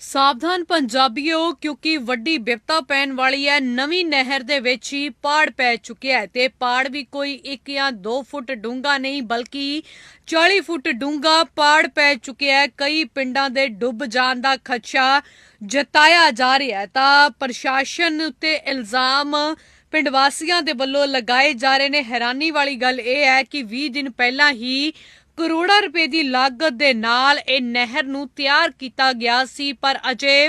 ਸਾਵਧਾਨ ਪੰਜਾਬੀਓ, ਕਿਉਂਕਿ ਵੱਡੀ ਵਿਪਤਾ ਪੈਣ ਵਾਲੀ ਹੈ ਨਵੀਂ ਨਹਿਰ ਦੇ ਵਿੱਚ ਹੀ ਪਾੜ ਪੈ ਚੁੱਕਿਆ ਹੈ ਤੇ ਪਾੜ ਵੀ ਕੋਈ 1 ਜਾਂ 2 ਫੁੱਟ ਡੂੰਘਾ ਨਹੀਂ, ਬਲਕਿ 40 ਫੁੱਟ ਡੂੰਘਾ ਪਾੜ ਪੈ ਚੁੱਕਿਆ ਹੈ ਕਈ ਪਿੰਡਾਂ ਦੇ ਡੁੱਬ ਜਾਣ ਦਾ ਖਦਸ਼ਾ ਜਤਾਇਆ ਜਾ ਰਿਹਾ ਹੈ ਤਾਂ ਪ੍ਰਸ਼ਾਸਨ ਉੱਤੇ ਇਲਜ਼ਾਮ ਪਿੰਡ ਵਾਸੀਆਂ ਦੇ ਵੱਲੋਂ ਲਗਾਏ ਜਾ ਰਹੇ ਨੇ। ਹੈਰਾਨੀ ਵਾਲੀ ਗੱਲ ਇਹ ਹੈ ਕਿ 20 ਦਿਨ ਪਹਿਲਾਂ ਹੀ ਕਰੋੜਾਂ ਰੁਪਏ ਦੀ ਲਾਗਤ ਦੇ ਨਾਲ ਇਹ ਨਹਿਰ ਨੂੰ ਤਿਆਰ ਕੀਤਾ ਗਿਆ ਸੀ, ਪਰ ਅਜੇ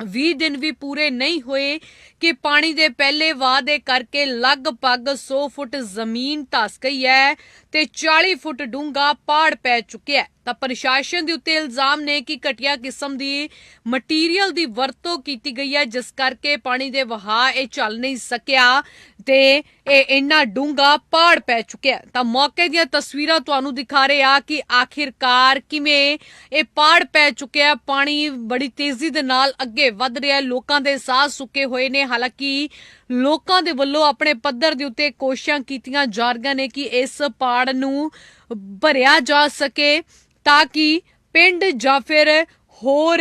20 ਦਿਨ ਵੀ ਪੂਰੇ ਨਹੀਂ ਹੋਏ ਕਿ ਪਾਣੀ ਦੇ ਪਹਿਲੇ ਵਾਹ ਦੇ ਕਰਕੇ ਲਗਭਗ 100 ਫੁੱਟ ਜ਼ਮੀਨ ਧਸ ਗਈ ਹੈ ਤੇ 40 ਫੁੱਟ ਡੂੰਘਾ ਪਾੜ ਪੈ ਚੁੱਕਿਆ ਹੈ। ਤਾਂ ਪ੍ਰਸ਼ਾਸਨ ਦੇ ਉੱਤੇ ਇਲਜ਼ਾਮ ਨੇ ਕਿ ਘਟੀਆ ਕਿਸਮ ਦੀ ਮਟੀਰੀਅਲ ਦੀ ਵਰਤੋਂ ਕੀਤੀ ਗਈ ਹੈ, ਜਿਸ ਕਰਕੇ ਪਾਣੀ ਦੇ ਵਹਾਅ ਇਹ ਚੱਲ ਨਹੀਂ ਸਕਿਆ ਤੇ ਇਹ ਇੰਨਾ ਡੂੰਘਾ ਪਾੜ ਪੈ ਚੁੱਕਿਆ ਤਾਂ ਮੌਕੇ ਦੀਆਂ ਤਸਵੀਰਾਂ ਤੁਹਾਨੂੰ ਦਿਖਾ ਰਹੇ ਆ ਕਿ ਆਖਿਰਕਾਰ ਕਿਵੇਂ ਇਹ ਪਾੜ ਪੈ ਚੁੱਕਿਆ ਪਾਣੀ ਬੜੀ ਤੇਜ਼ੀ ਦੇ ਨਾਲ ਅੱਗੇ ਵੱਧ ਰਿਹਾ ਹੈ। ਲੋਕਾਂ ਦੇ ਸਾਹ ਸੁੱਕੇ ਹੋਏ ਨੇ। ਹਾਲਾਂਕਿ ਲੋਕਾਂ ਦੇ ਵੱਲੋਂ ਆਪਣੇ ਪੱਧਰ ਦੇ ਉੱਤੇ ਕੋਸ਼ਿਸ਼ਾਂ ਕੀਤੀਆਂ ਜਾ ਰਹੀਆਂ ਨੇ ਕਿ ਇਸ ਪਾੜ ਨੂੰ ਭਰਿਆ ਜਾ ਸਕੇ। ਤਾਂ ਕਿ ਪਿੰਡ ਜਾਂ ਫਿਰ ਹੋਰ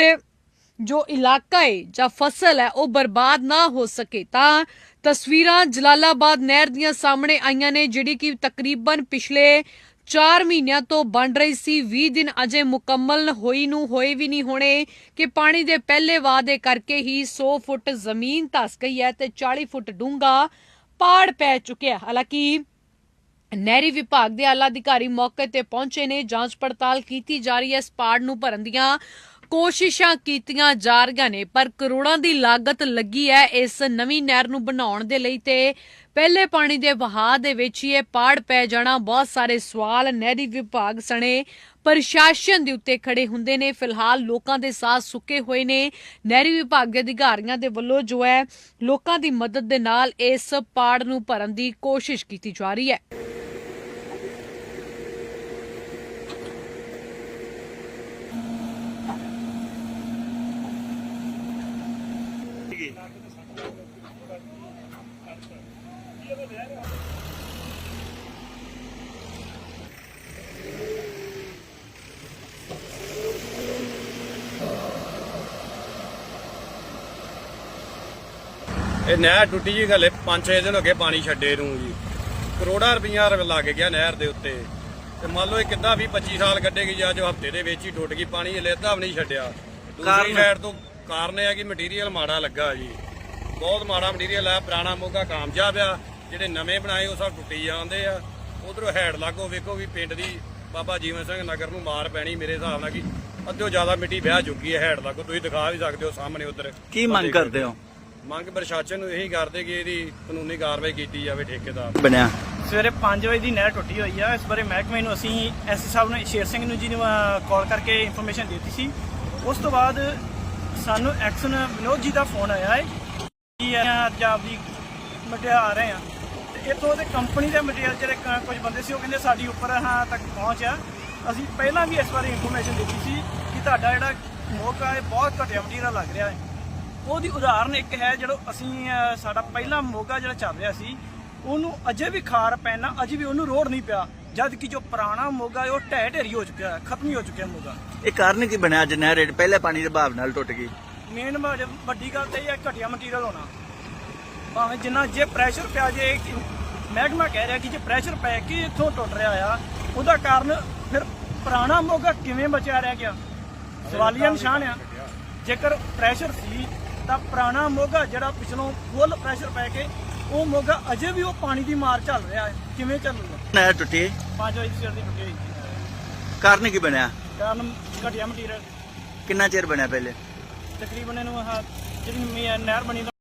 ਜੋ ਇਲਾਕਾ ਹੈ ਜਾਂ ਫਸਲ ਹੈ, ਉਹ ਬਰਬਾਦ ਨਾ ਹੋ ਸਕੇ। ਤਾਂ ਤਸਵੀਰਾਂ ਜਲਾਲਾਬਾਦ ਨਹਿਰ ਦੀਆਂ ਸਾਹਮਣੇ ਆਈਆਂ ਨੇ, ਜਿਹੜੀ ਕਿ ਤਕਰੀਬਨ ਪਿਛਲੇ 4 ਮਹੀਨਿਆਂ ਤੋਂ ਬਣ ਰਹੀ ਸੀ। 20 ਦਿਨ ਅਜੇ ਮੁਕੰਮਲ ਹੋਈ ਨੂੰ ਹੋਏ ਵੀ ਨਹੀਂ ਹੋਣੇ ਕਿ ਪਾਣੀ ਦੇ ਪਹਿਲੇ ਵਾਅਦੇ ਕਰਕੇ ਹੀ 100 ਫੁੱਟ ਜ਼ਮੀਨ ਧਸ ਗਈ ਹੈ ਤੇ 40 ਫੁੱਟ ਡੂੰਘਾ ਪਾੜ ਪੈ ਚੁੱਕਿਆ ਹਾਲਾਂਕਿ ਨਹਿਰੀ ਵਿਭਾਗ ਦੇ ਆਲਾ ਅਧਿਕਾਰੀ ਮੌਕੇ ਤੇ ਪਹੁੰਚੇ ਨੇ। ਜਾਂਚ ਪੜਤਾਲ ਕੀਤੀ ਜਾ ਰਹੀ ਹੈ। ਇਸ ਪਾੜ ਨੂੰ ਭਰਨ ਦੀਆਂ ਕੋਸ਼ਿਸ਼ਾਂ ਕੀਤੀਆਂ ਜਾ ਰਹੀਆਂ ਨੇ, ਪਰ ਕਰੋੜਾਂ ਦੀ ਲਾਗਤ ਲੱਗੀ ਹੈ ਇਸ ਨਵੀਂ ਨਹਿਰ ਨੂੰ ਬਣਾਉਣ ਦੇ ਲਈ ਤੇ ਪਹਿਲੇ ਪਾਣੀ ਦੇ ਵਹਾਅ ਦੇ ਵਿੱਚ ਹੀ ਇਹ ਪਾੜ ਪੈ ਜਾਣਾ। ਬਹੁਤ ਸਾਰੇ ਸਵਾਲ ਨਹਿਰੀ ਵਿਭਾਗ ਸਣੇ ਪ੍ਰਸ਼ਾਸਨ ਦੇ ਉੱਤੇ ਖੜੇ ਹੁੰਦੇ ਨੇ। ਫਿਲਹਾਲ ਲੋਕਾਂ ਦੇ ਸਾਹ ਸੁੱਕੇ ਹੋਏ ਨੇ। ਨਹਿਰੀ ਵਿਭਾਗ ਦੇ ਅਧਿਕਾਰੀਆਂ ਦੇ ਵੱਲੋਂ ਜੋ ਹੈ, ਲੋਕਾਂ ਦੀ ਮਦਦ ਦੇ ਨਾਲ ਇਸ ਪਾੜ ਨੂੰ ਭਰਨ ਦੀ ਕੋਸ਼ਿਸ਼ ਕੀਤੀ ਜਾ ਰਹੀ ਹੈ। ਇਹ ਨਹਿਰ ਟੁੱਟੀ ਜੀ ਹਲੇ 5-6 ਦਿਨ ਹੋ ਗਏ ਪਾਣੀ ਛੱਡੇ ਨੂੰ ਜੀ। ਕਰੋੜਾਂ ਰੁਪਈਆ ਲੱਗ ਗਿਆ ਨਹਿਰ ਦੇ ਉੱਤੇ। ਤੇ ਮੰਨ ਲਓ ਇਹ ਕਿੱਦਾਂ 20 25 ਸਾਲ ਕੱਢੇਗੀ ਜਾਂ ਜੋ ਹਫ਼ਤੇ ਦੇ ਵਿੱਚ ਹੀ ਟੁੱਟ ਗਈ ਪਾਣੀ ਹਲੇ ਅੱਧਾ ਵੀ ਨਹੀਂ ਛੱਡਿਆ। ਦੂਸਰੀ? ਸਾਈਡ ਤੋਂ ਕਾਰਨ ਇਹ ਆ ਕਿ ਮਟੀਰੀਅਲ ਮਾੜਾ ਲੱਗਾ ਜੀ। ਬਹੁਤ ਮਾੜਾ ਮਟੀਰੀਅਲ ਆ ਪੁਰਾਣਾ ਮੋਗਾ ਕਾਮਯਾਬ ਆ। ਜਿਹੜੇ ਨਵੇਂ ਬਣਾਏ ਉਹ ਸਭ ਟੁੱਟੀ ਜਾਂਦੇ ਆ। ਉਧਰੋਂ ਹੈਡ ਲਾਗੋ ਵੇਖੋ ਵੀ ਪਿੰਡ ਦੀ ਬਾਬਾ ਜੀਵਨ ਸਿੰਘ ਨਗਰ ਨੂੰ ਮਾਰ ਪੈਣੀ ਮੇਰੇ ਹਿਸਾਬ ਨਾਲ ਕਿ ਅੱਧਿਓ ਜ਼ਿਆਦਾ ਮਿੱਟੀ ਵਿਆਹ ਚੁੱਕੀ ਹੈ ਹੈਡ ਲਾਗੋ। ਤੁਸੀਂ ਦਿਖਾ ਵੀ ਸਕਦੇ ਹੋ ਸਾਹਮਣੇ ਉਧਰ। ਕੀ ਮੰਗ ਕਰਦੇ ਹੋ? ਮੰਗ ਪ੍ਰਸ਼ਾਸਨ ਨੂੰ ਇਹੀ ਕਰਦੇ ਕਿ ਇਹਦੀ ਕਾਨੂੰਨੀ ਕਾਰਵਾਈ ਕੀਤੀ ਜਾਵੇ ਠੇਕੇਦਾਰ ਬਣਿਆ। ਸਵੇਰੇ 5 ਵਜੇ ਦੀ ਨਹਿਰ ਟੁੱਟੀ ਹੋਈ ਆ। ਇਸ ਬਾਰੇ ਮਹਿਕਮੇ ਨੂੰ ਅਸੀਂ ਐਸਸੀ ਸਾਹਿਬ ਨੂੰ ਸ਼ੇਰ ਸਿੰਘ ਨੂੰ ਜੀ ਨੂੰ ਕਾਲ ਕਰਕੇ ਇਨਫੋਰਮੇਸ਼ਨ ਦਿੱਤੀ ਸੀ। ਉਸ ਤੋਂ ਬਾਅਦ ਸਾਨੂੰ ਐਕਸ਼ਨ ਵਿਨੋਦ ਜੀ ਦਾ ਫੋਨ ਆਇਆ ਹੈ ਕਿ ਅੱਜ ਆਪਦੀ ਮਟਿਆ ਆ ਰਹੇ ਆ ਤੇ ਇੱਥੋਂ ਦੇ ਕੰਪਨੀ ਦੇ ਮਟੀਰੀਅਲ ਜਿਹੜੇ ਕੁਝ ਬੰਦੇ ਸੀ, ਉਹ ਕਹਿੰਦੇ ਸਾਡੀ ਉੱਪਰ ਹਾਂ ਤੱਕ ਪਹੁੰਚ ਆ। ਅਸੀਂ ਪਹਿਲਾਂ ਵੀ ਇਸ ਬਾਰੇ ਇਨਫੋਰਮੇਸ਼ਨ ਦਿੱਤੀ ਸੀ ਕਿ ਤੁਹਾਡਾ ਜਿਹੜਾ ਮੋਕਾ ਹੈ, ਬਹੁਤ ਘਟੀਆ ਮਟੀਰੀਅਲ ਲੱਗ ਰਿਹਾ ਹੈ। ਉਹਦੀ ਉਦਾਹਰਨ ਇੱਕ ਹੈ ਜਿਹੜਾ ਅਸੀਂ ਸਾਡਾ ਪਹਿਲਾ ਮੋਗਾ ਜਿਹੜਾ ਚੱਲ ਰਿਹਾ ਸੀ, ਉਹਨੂੰ ਅਜੇ ਵੀ ਖਾਰ ਪੈਣਾ, ਅਜੇ ਵੀ ਉਹਨੂੰ ਰੋੜ ਨਹੀਂ ਪਿਆ। ਜਦ ਕਿ ਜੋ ਪੁਰਾਣਾ ਮੋਗਾ ਹੈ ਉਹ ਢਹਿ ਢੇਰੀ ਹੋ ਚੁੱਕਿਆ ਹੈ ਖਤਮ ਹੀ ਹੋ ਚੁੱਕਿਆ ਮੋਗਾ। ਇਹ ਕਾਰਨ ਕੀ ਬਣਿਆ ਅੱਜ ਨਹਿਰ ਪਹਿਲੇ ਪਾਣੀ ਦੇ ਭਾਵ ਨਾਲ ਟੁੱਟ ਗਈ। ਮੇਨ ਵੱਡੀ ਗੱਲ ਤਾਂ ਇਹ ਹੈ ਘਟੀਆ ਮਟੀਰੀਅਲ ਹੋਣਾ। ਭਾਵੇਂ ਜਿੰਨਾ ਜੇ ਪ੍ਰੈਸ਼ਰ ਪਿਆ ਜੇ ਮਹਿਕਮਾ ਕਹਿ ਰਿਹਾ ਕਿ ਜੇ ਪ੍ਰੈਸ਼ਰ ਪੈ ਕੇ ਇੱਥੋਂ ਟੁੱਟ ਰਿਹਾ ਆ ਉਹਦਾ ਕਾਰਨ ਫਿਰ ਪੁਰਾਣਾ ਮੋਗਾ ਕਿਵੇਂ ਬਚਿਆ ਰਹਿ ਗਿਆ? ਸਵਾਲੀਆ ਨਿਸ਼ਾਨ ਆ। ਜੇਕਰ ਪ੍ਰੈਸ਼ਰ ਸੀ ਤਾਂ ਪੁਰਾਣਾ ਮੋਗਾ ਜਿਹੜਾ ਪਿਛਲੋਂ ਫੁੱਲ ਪ੍ਰੈਸ਼ਰ ਪੈ ਕੇ ਉਹ ਮੋਗਾ ਅਜੇ ਵੀ ਉਹ ਪਾਣੀ ਦੀ ਮਾਰ ਚੱਲ ਰਿਹਾ ਹੈ। ਕਿਵੇਂ ਚੱਲੂਗਾ? ਨਹਿਰ ਟੁੱਟੀ? 5 ਵਜੇ ਸਿਰ ਦੀ ਟੁੱਟੀ ਹੋਈ ਕਾਰਨ ਕੀ ਬਣਿਆ? ਕਾਰਨ ਘਟੀਆ ਮਟੀਰੀਅਲ ਕਿੰਨਾ ਚਿਰ ਬਣਿਆ ਪਹਿਲੇ? ਤਕਰੀਬਨ ਇਹਨੂੰ ਆਹ ਜਿਹੜੀ ਮੀ- ਨਹਿਰ ਬਣੀ